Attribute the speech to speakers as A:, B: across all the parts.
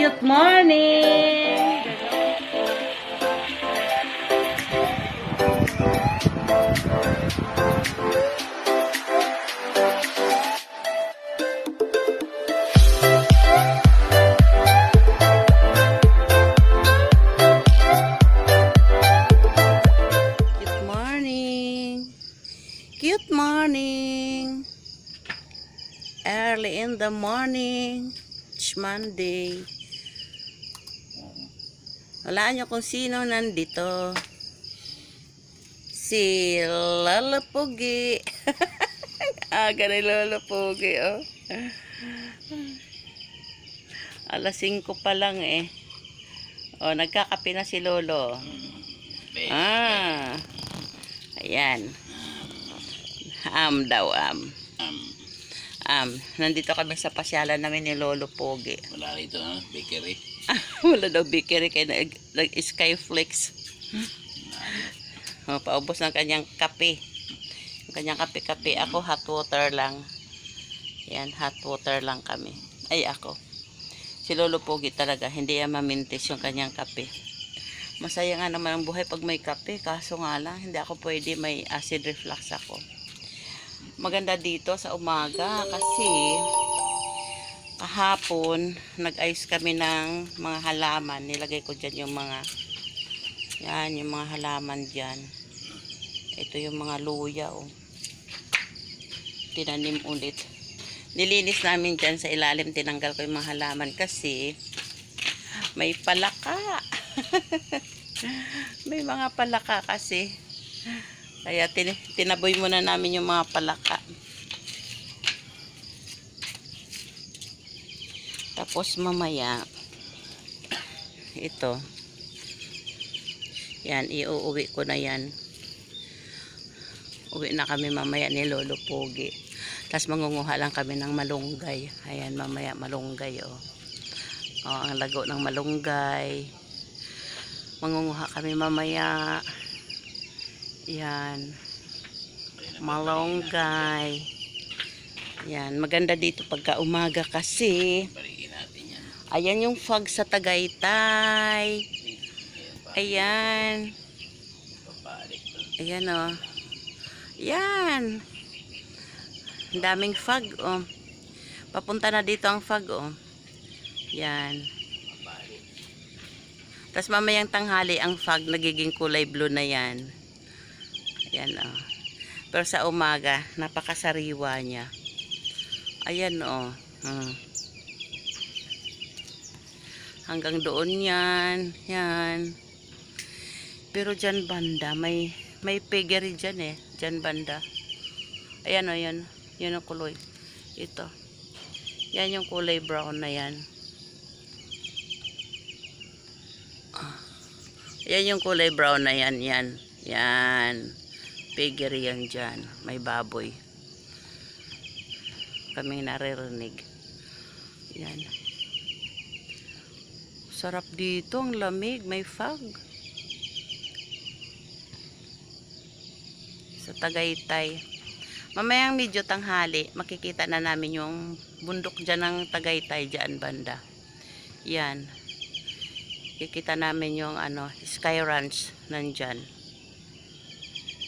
A: Cute morning! Good morning! Early in the morning. It's Monday. Wala nyo kung sino nandito. Si Lolo Pugi. Aga ni Lolo Pugi, oh. Alas 5 pa lang eh. Oh, nagkakape na si Lolo. Ah. Ayan. Am daw, am. Um, nandito kami sa pasyalan namin ni Lolo Pogi.
B: Wala rito, no? Bakery.
A: Wala daw bakery kaya nag, nag Skyflex. Oh, paubos ng kanyang kape. Yung kanyang kape-kape. Ako hot water lang. Yan, hot water lang kami. Ay, ako. Si Lolo Pogi talaga, hindi yan mamintis yung kanyang kape. Masaya nga naman ang buhay pag may kape. Kaso nga lang, hindi ako pwede may acid reflux ako. Maganda dito sa umaga kasi kahapon nag-ayos kami ng mga halaman. Nilagay ko dyan yung mga yan, yung mga halaman dyan. Ito yung mga luya oh. Tinanim ulit. Nilinis namin dyan sa ilalim. Tinanggal ko yung mga halaman kasi may palaka. may mga palaka kasi. Kaya tin tinaboy muna namin yung mga palaka. Tapos mamaya, ito, yan, iuuwi ko na yan. Uwi na kami mamaya ni Lolo Pogi. Tapos mangunguha lang kami ng malunggay. Ayan, mamaya malunggay, oh. Oh, ang lago ng malunggay. Mangunguha kami mamaya. Yan. Malunggay. Yan, maganda dito pagka umaga kasi. Ayan yung fog sa Tagaytay. Ayan. Ayan. Oh. Yan. Ang daming fog oh. Papunta na dito ang fog oh. Yan.
B: Papalik.
A: Tapos mamayang tanghali ang fog nagiging kulay blue na yan. Ayan oh. Pero sa umaga, napakasariwa niya. Ayan oh. Hmm. Hanggang doon yan. Yan. Pero dyan banda, may may piggery dyan eh. Dyan banda. Ayan o, yan. Yan ang kulay. Ito. Yan yung kulay brown na yan. Ah. Yan yung kulay brown na yan. Yan. Yan. Piggery yan dyan. May baboy. Kaming naririnig. Yan. Sarap dito. Ang lamig. May fog. sa Tagaytay. Mamayang medyo tanghali, makikita na namin yung bundok dyan ng Tagaytay dyan banda. Yan. Kikita namin yung ano, Sky Ranch nandyan.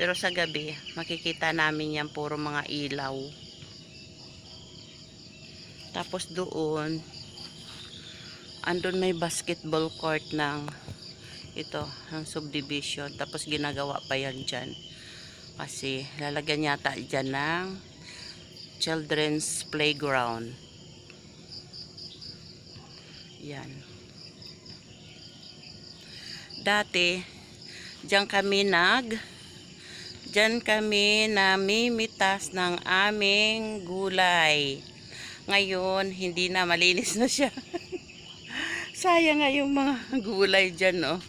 A: Pero sa gabi, makikita namin yan puro mga ilaw. Tapos doon, andun may basketball court ng ito, ng subdivision. Tapos ginagawa pa yan dyan. Kasi lalagyan yata dyan ng children's playground. Yan. Dati dyan kami nag dyan kami namimitas ng aming gulay. Ngayon hindi na malinis na siya sayang nga yung mga gulay dyan oh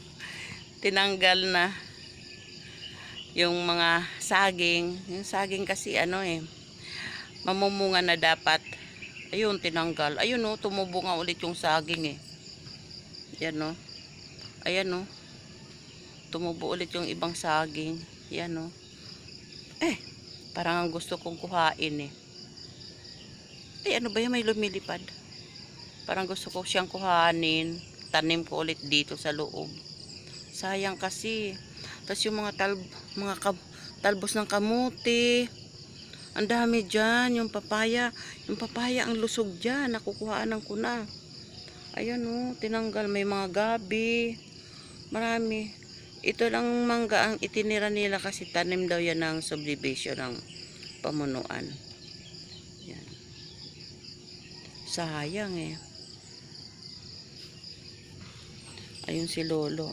A: tinanggal na yung mga saging. Yung saging kasi ano eh mamumunga na dapat. Ayun tinanggal. Ayun no tumubo nga ulit yung saging eh. Yan no? Ayan no? Tumubo ulit yung ibang saging. Yan no? Eh parang ang gusto kong kuhain eh. Ay ano ba yan may lumilipad Parang gusto ko siyang kuhanin. Tanim ko ulit dito sa loob. Sayang kasi. Tapos yung mga tal mga talbos ng kamuti. Ang dami dyan. Yung papaya. Yung papaya ang lusog dyan. Nakukuhaanan ko na. Ayan oh, tinanggal. May mga gabi. Marami. Ito lang mangga ang itinira nila kasi tanim daw yan ng subdivision ng pamunuan. Yan. Sayang eh. Ayun si Lolo.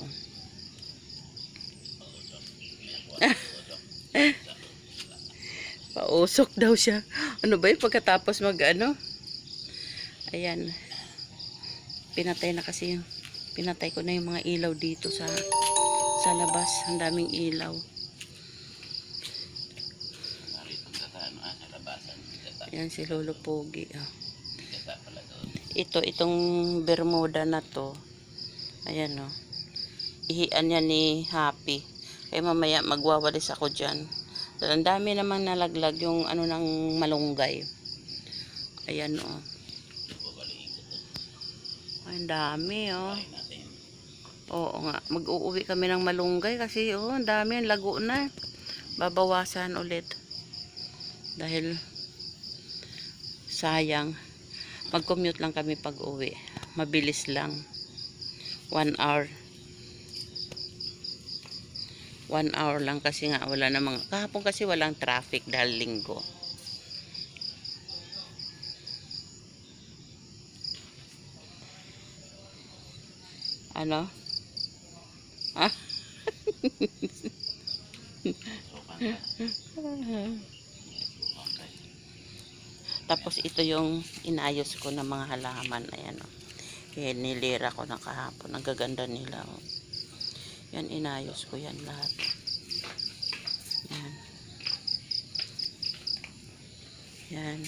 A: Pausok daw siya. Ano ba yun pagkatapos mag ano? Ayan. Pinatay na kasi yung pinatay ko na yung mga ilaw dito sa sa labas. Ang daming ilaw. Ayan si Lolo Pogi. ah. Ito, itong Bermuda na to. Ayan o. Ihian niya ni Happy. Kaya mamaya magwawalis ako dyan. So, ang dami namang nalaglag yung ano ng malunggay. Ayan o. Ay, ang dami o.
B: Natin.
A: Oo nga. Mag-uuwi kami ng malunggay kasi oh, ang dami. Ang lago na. Babawasan ulit. Dahil sayang. Mag-commute lang kami pag uwi. Mabilis lang. One hour. One hour lang kasi nga wala namang kahapon kasi walang traffic dahil linggo. Ano? Ah? Tapos ito yung inayos ko ng mga halaman. Ayan o. Kaya nilira ko na kahapon. Ang gaganda nila o. Yan, inayos ko yan lahat. Yan. Yan.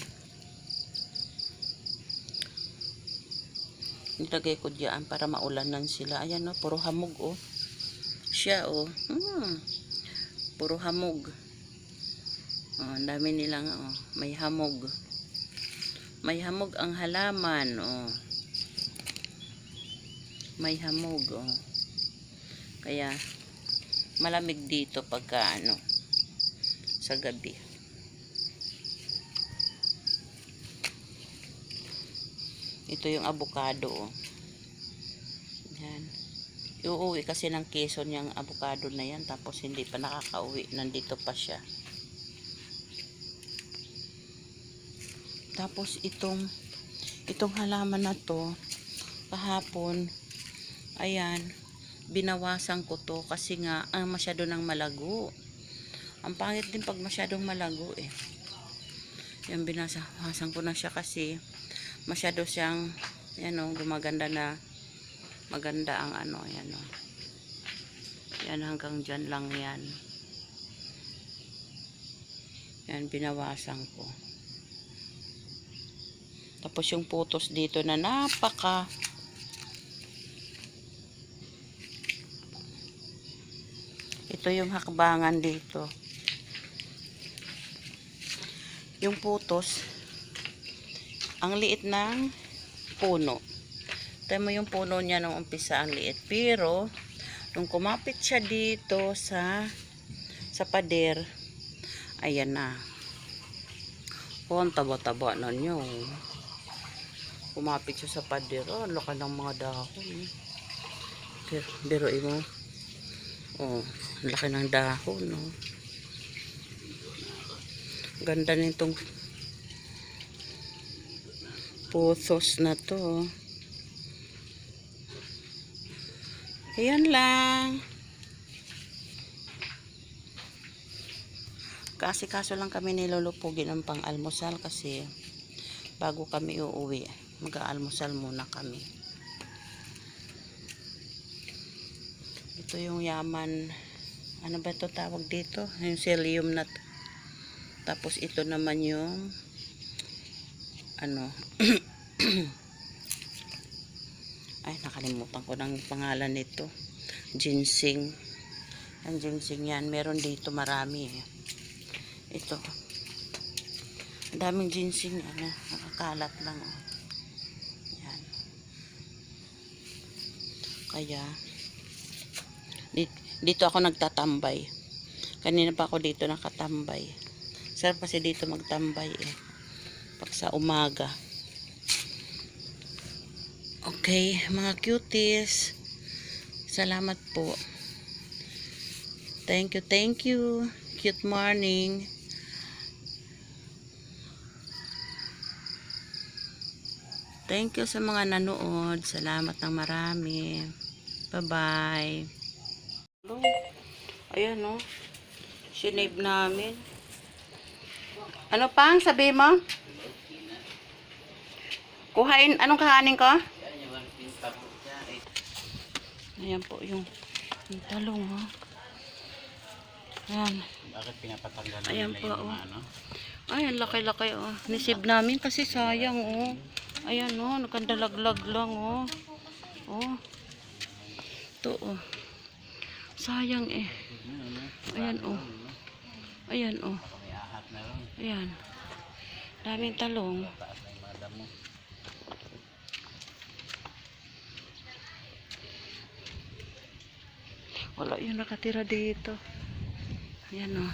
A: Nilagay ko diyan para maulanan sila. Ayan o, puro hamog o. Siya o. Hmm. Puro hamog. Oh, ang dami nilang oh, may hamog. May hamog ang halaman, oh. May hamog, oh. Kaya malamig dito pagka ano sa gabi. Ito yung avocado, oh. Yan. Iuwi kasi ng Quezon yung avocado na yan tapos hindi pa nakakauwi. Nandito pa siya. Tapos itong itong halaman na to kahapon ayan binawasan ko to kasi nga ah, masyado nang malago. Ang pangit din pag masyadong malago eh. Yan binawasan ko na siya kasi masyado siyang yan o gumaganda na maganda ang ano yan o. Yan hanggang dyan lang yan. Yan binawasan ko. Tapos yung putos dito na napaka Ito yung hakbangan dito. Yung putos ang liit ng puno. Tayo mo yung puno niya nung umpisa ang liit. Pero nung kumapit siya dito sa sa pader ayan na. Oh, ang taba-taba na niyo. Kumapit siya sa pader. Oh, laki ng mga dahon. Pero, pero mo. Oh, laki ng dahon, no. Ganda nitong pusos na to. Ayan lang. Kasi kaso lang kami nilulupugin ng pang-almusal kasi bago kami uuwi, mag-aalmusal muna kami. Ito yung yaman. Ano ba ito tawag dito? Yung psyllium na to. Tapos ito naman yung ano ay nakalimutan ko ng pangalan nito ginseng ang ginseng yan meron dito marami eh. ito ang daming ginseng yan ah. nakakalat lang oh. yan Kaya, dito ako nagtatambay. Kanina pa ako dito nakatambay. Sarap kasi dito magtambay eh. Pag sa umaga. Okay, mga cuties. Salamat po. Thank you, thank you. Cute morning. Thank you sa mga nanood. Salamat ng marami. Bye-bye. Ayan no. Sinave namin. Ano pang sabi mo? Kuhain, anong kahanin ko? Ayan po yung, yung talong ha. Ayan.
B: bakit pinapatanggalan
A: Ayan
B: nila
A: po,
B: yung
A: oh.
B: mga ano?
A: Ay, ang laki-laki oh. Nisib namin kasi sayang oh. Ayan oh, nakandalaglag lang oh. Oh. Ito oh. Sayang eh. Ayan oh. Ayan oh. Ayan. Daming talong. Wala yung nakatira dito. Ayan o.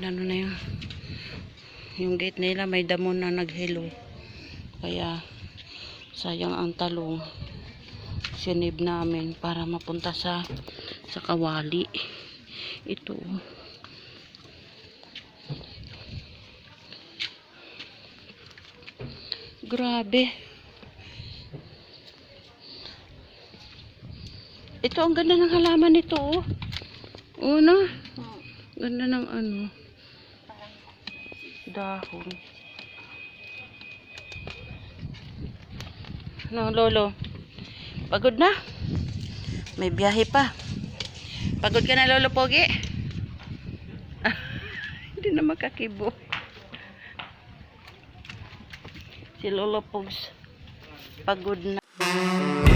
A: Yan ano na yung yung gate nila may damo na naghilo. Kaya sayang ang talong. Sinib namin para mapunta sa sa kawali. Ito. oh. Grabe. Ito, ang ganda ng halaman nito, oh. Oo na. Ganda ng ano. Dahon. No, lolo. Pagod na? May biyahe pa. Pagod ka na, lolo Pogi? Hindi na makakibo. Si lolo Pogs. Pagod na.